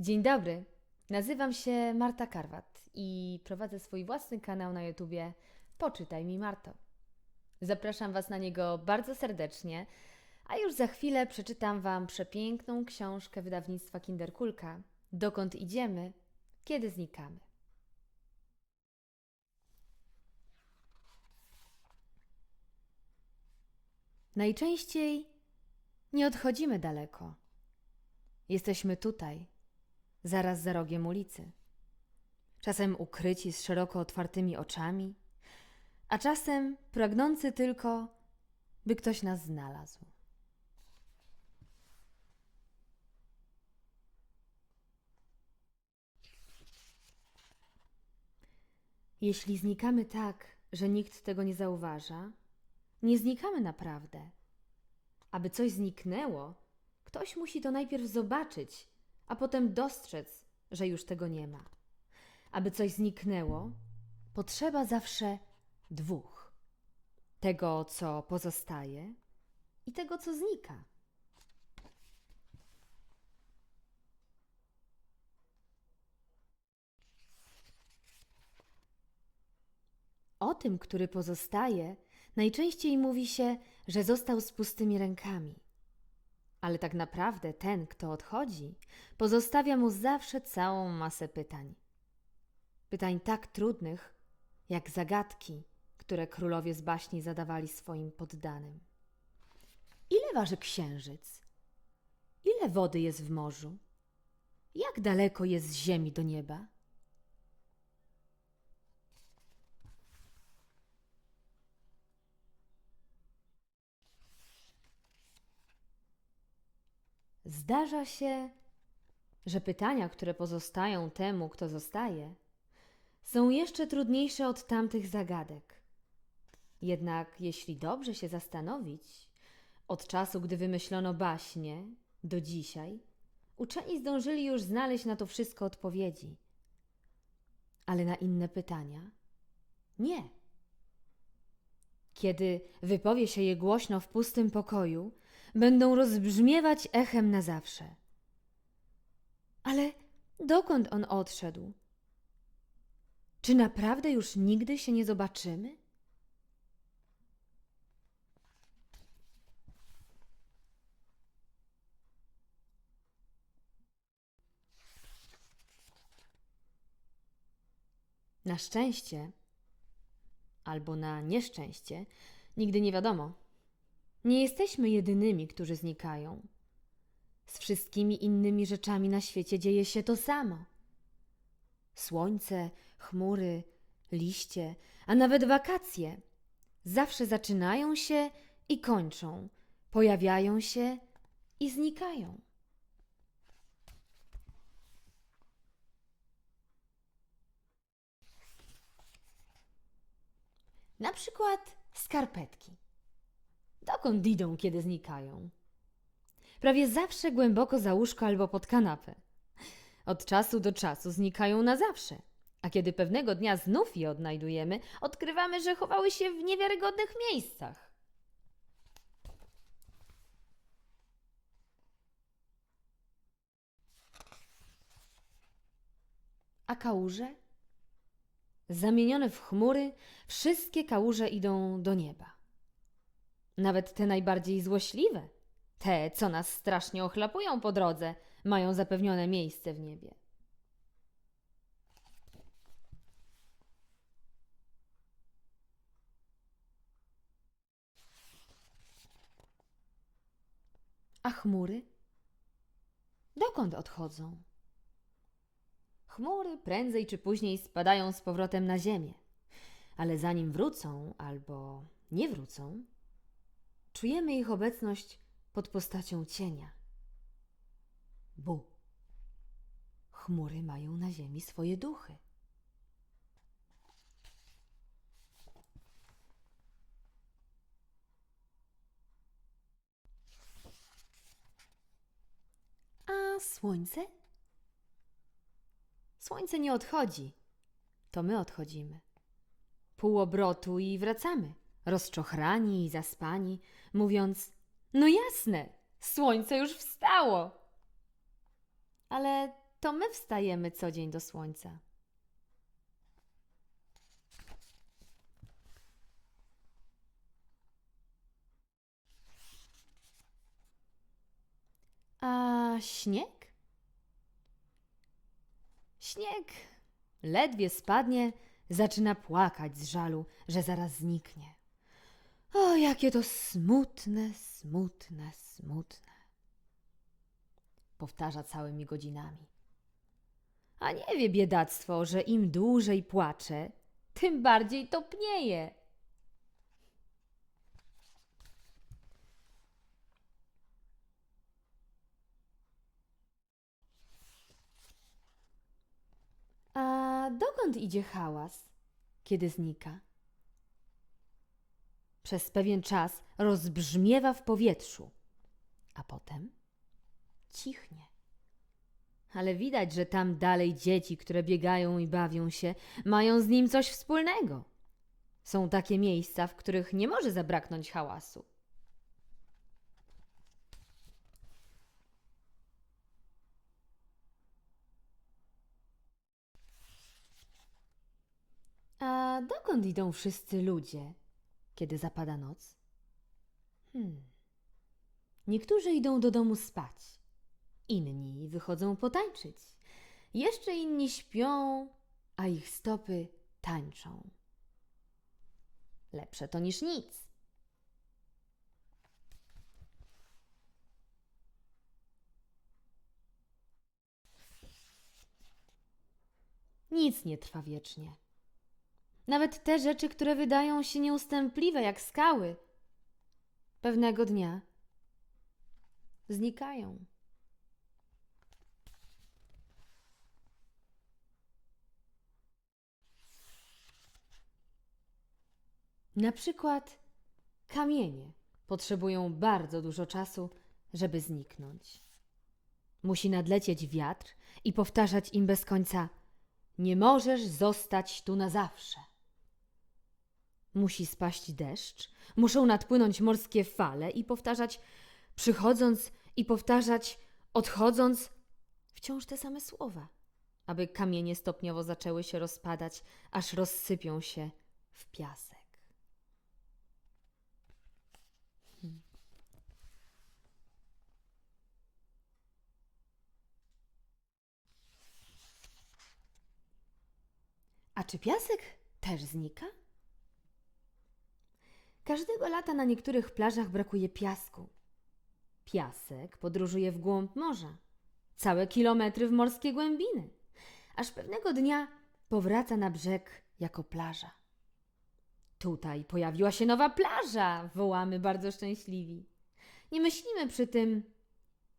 Dzień dobry. Nazywam się Marta Karwat i prowadzę swój własny kanał na YouTubie Poczytaj mi Marto. Zapraszam Was na niego bardzo serdecznie, a już za chwilę przeczytam Wam przepiękną książkę wydawnictwa Kinderkulka Dokąd idziemy, kiedy znikamy. Najczęściej nie odchodzimy daleko. Jesteśmy tutaj, zaraz za rogiem ulicy. Czasem ukryci z szeroko otwartymi oczami, a czasem pragnący tylko, by ktoś nas znalazł. Jeśli znikamy tak, że nikt tego nie zauważa, nie znikamy naprawdę. Aby coś zniknęło, ktoś musi to najpierw zobaczyć, a potem dostrzec, że już tego nie ma. Aby coś zniknęło, potrzeba zawsze dwóch: tego, co pozostaje, i tego, co znika. O tym, który pozostaje, najczęściej mówi się, że został z pustymi rękami. Ale tak naprawdę ten, kto odchodzi, pozostawia mu zawsze całą masę pytań. Pytań tak trudnych, jak zagadki, które królowie z baśni zadawali swoim poddanym. Ile waży księżyc? Ile wody jest w morzu? Jak daleko jest z ziemi do nieba? Zdarza się, że pytania, które pozostają temu, kto zostaje, są jeszcze trudniejsze od tamtych zagadek. Jednak jeśli dobrze się zastanowić, od czasu, gdy wymyślono baśnie, do dzisiaj, uczeni zdążyli już znaleźć na to wszystko odpowiedzi. Ale na inne pytania nie. Kiedy wypowie się je głośno w pustym pokoju, będą rozbrzmiewać echem na zawsze. Ale dokąd on odszedł? Czy naprawdę już nigdy się nie zobaczymy? Na szczęście albo na nieszczęście, nigdy nie wiadomo. Nie jesteśmy jedynymi, którzy znikają. Z wszystkimi innymi rzeczami na świecie dzieje się to samo. Słońce, chmury, liście, a nawet wakacje zawsze zaczynają się i kończą, pojawiają się i znikają. Na przykład skarpetki. Dokąd idą, kiedy znikają? Prawie zawsze głęboko za łóżko albo pod kanapę. Od czasu do czasu znikają na zawsze. A kiedy pewnego dnia znów je odnajdujemy, odkrywamy, że chowały się w niewiarygodnych miejscach. A kałuże? Zamienione w chmury, wszystkie kałuże idą do nieba. Nawet te najbardziej złośliwe, te, co nas strasznie ochlapują po drodze, mają zapewnione miejsce w niebie. A chmury? Dokąd odchodzą? Chmury prędzej czy później spadają z powrotem na ziemię, ale zanim wrócą albo nie wrócą, czujemy ich obecność pod postacią cienia. Bu. Chmury mają na ziemi swoje duchy. A słońce? Słońce nie odchodzi. To my odchodzimy. Pół obrotu i wracamy, rozczochrani i zaspani, mówiąc: No jasne, słońce już wstało. Ale to my wstajemy co dzień do słońca. A śnieg? Śnieg ledwie spadnie, zaczyna płakać z żalu, że zaraz zniknie. O, jakie to smutne, smutne, smutne. Powtarza całymi godzinami. A nie wie biedactwo, że im dłużej płacze, tym bardziej topnieje. A dokąd idzie hałas, kiedy znika? Przez pewien czas rozbrzmiewa w powietrzu, a potem cichnie. Ale widać, że tam dalej dzieci, które biegają i bawią się, mają z nim coś wspólnego. Są takie miejsca, w których nie może zabraknąć hałasu. A dokąd idą wszyscy ludzie, kiedy zapada noc? Hmm. Niektórzy idą do domu spać, inni wychodzą potańczyć, jeszcze inni śpią, a ich stopy tańczą. Lepsze to niż nic. Nic nie trwa wiecznie. Nawet te rzeczy, które wydają się nieustępliwe jak skały, pewnego dnia znikają. Na przykład kamienie potrzebują bardzo dużo czasu, żeby zniknąć. Musi nadlecieć wiatr i powtarzać im bez końca: Nie możesz zostać tu na zawsze. Musi spaść deszcz, muszą nadpłynąć morskie fale i powtarzać, przychodząc i powtarzać, odchodząc, wciąż te same słowa, aby kamienie stopniowo zaczęły się rozpadać, aż rozsypią się w piasek. Hmm. A czy piasek też znika? Każdego lata na niektórych plażach brakuje piasku. Piasek podróżuje w głąb morza, całe kilometry w morskie głębiny, aż pewnego dnia powraca na brzeg jako plaża. Tutaj pojawiła się nowa plaża, wołamy bardzo szczęśliwi. Nie myślimy przy tym,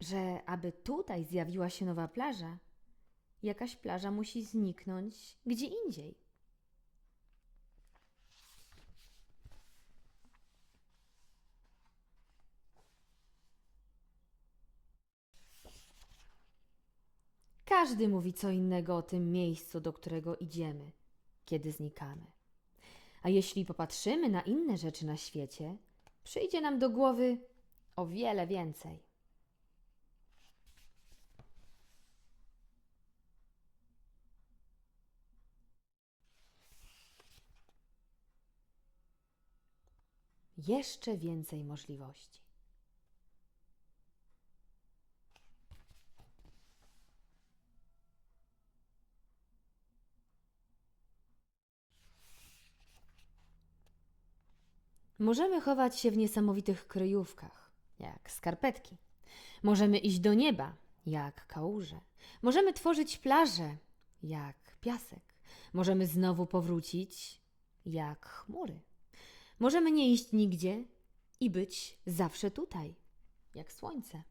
że aby tutaj zjawiła się nowa plaża, jakaś plaża musi zniknąć gdzie indziej. Każdy mówi co innego o tym miejscu, do którego idziemy, kiedy znikamy. A jeśli popatrzymy na inne rzeczy na świecie, przyjdzie nam do głowy o wiele więcej. Jeszcze więcej możliwości. Możemy chować się w niesamowitych kryjówkach, jak skarpetki. Możemy iść do nieba, jak kałuże. Możemy tworzyć plaże, jak piasek. Możemy znowu powrócić, jak chmury. Możemy nie iść nigdzie i być zawsze tutaj, jak słońce.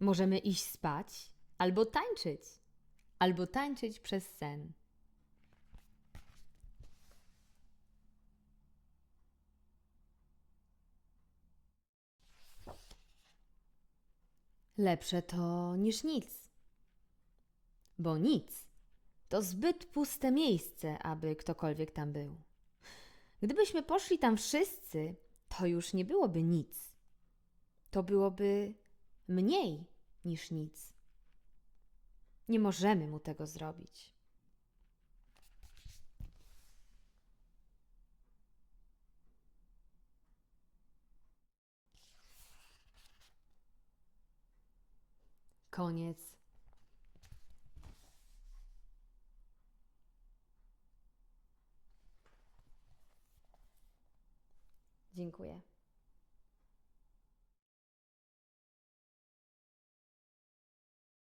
Możemy iść spać albo tańczyć, albo tańczyć przez sen. Lepsze to niż nic. Bo nic to zbyt puste miejsce, aby ktokolwiek tam był. Gdybyśmy poszli tam wszyscy, to już nie byłoby nic. To byłoby mniej niż nic. Nie możemy mu tego zrobić. Koniec. Dziękuję.